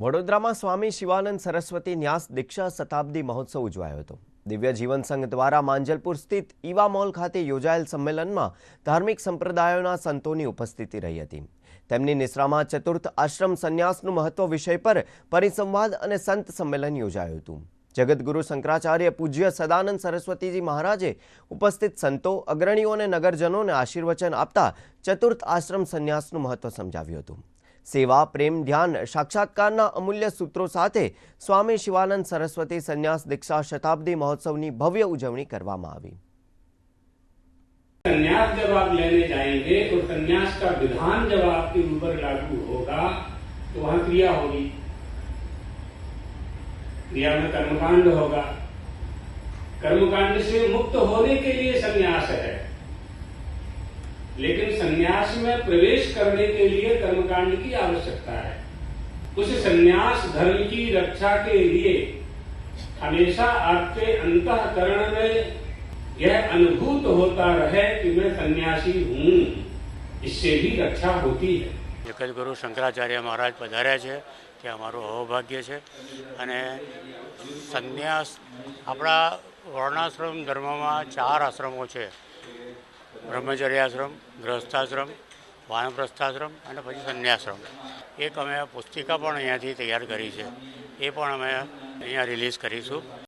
વડોદરામાં સ્વામી શિવાનંદ સરસ્વતી ન્યાસ દીક્ષા શતાબ્દી મહોત્સવ ઉજવાયો હતો. દિવ્ય જીવન સંઘ દ્વારા માંજલપુર સ્થિત ઈવા મોલ ખાતે યોજાયેલ સંમેલનમાં ધાર્મિક સંપ્રદાયોના સંતોની ઉપસ્થિતિ રહી હતી. તેમની નિશ્રામાં ચતુર્થ આશ્રમ સંન્યાસનું મહત્વ વિષય પર પરિસંવાદ અને સંત સંમેલન યોજાયું હતું. જગતગુરુ શંકરાચાર્ય પૂજ્ય સદાનંદ સરસ્વતીજી મહારાજે ઉપસ્થિત સંતો, અગ્રણીઓ અને નગરજનોને આશીર્વચન આપતા ચતુર્થ આશ્રમ સંન્યાસનું મહત્વ સમજાવ્યું હતું. સેવા પ્રેમ ધ્યાન સાક્ષાત્કારના અમૂલ્ય સૂત્રો સાથે સ્વામી શિવાનંદ સરસ્વતી સંન્યાસ દીક્ષા શતાબ્દી મહોત્સવની ભવ્ય ઉજવણી કરવામાં આવી संन्यास जब आप लेने जाएंगे तो संन्यास का विधान जब आपके ऊपर लागू होगा तो वहां क्रिया होगी क्रिया में कर्मकांड होगा कर्मकांड से मुक्त होने के लिए संन्यास है लेकिन संन्यास में प्रवेश करने के लिए कर्मकांड की आवश्यकता है उस संन्यास धर्म की रक्षा के लिए हमेशा आपके अंतकरण में यह अनुभूत होता रहे कि मैं सन्यासी हूं इससे भी रक्षा होती है જગતગુરુ શંકરાચાર્ય મહારાજ પધાર્યા છે તે અમારું અહોભાગ્ય છે અને સંન્યાસ આપણા વર્ણાશ્રમ ધર્મમાં ચાર આશ્રમો છે બ્રહ્મચર્યાશ્રમ ગૃહસ્થાશ્રમ વાનપ્રસ્થાશ્રમ અને પછી સંન્યાશ્રમ. એક અમે પુસ્તિકા પણ અહીંયાથી તૈયાર કરી છે. એ પણ અમે અહીંયા રિલીઝ કરીશું.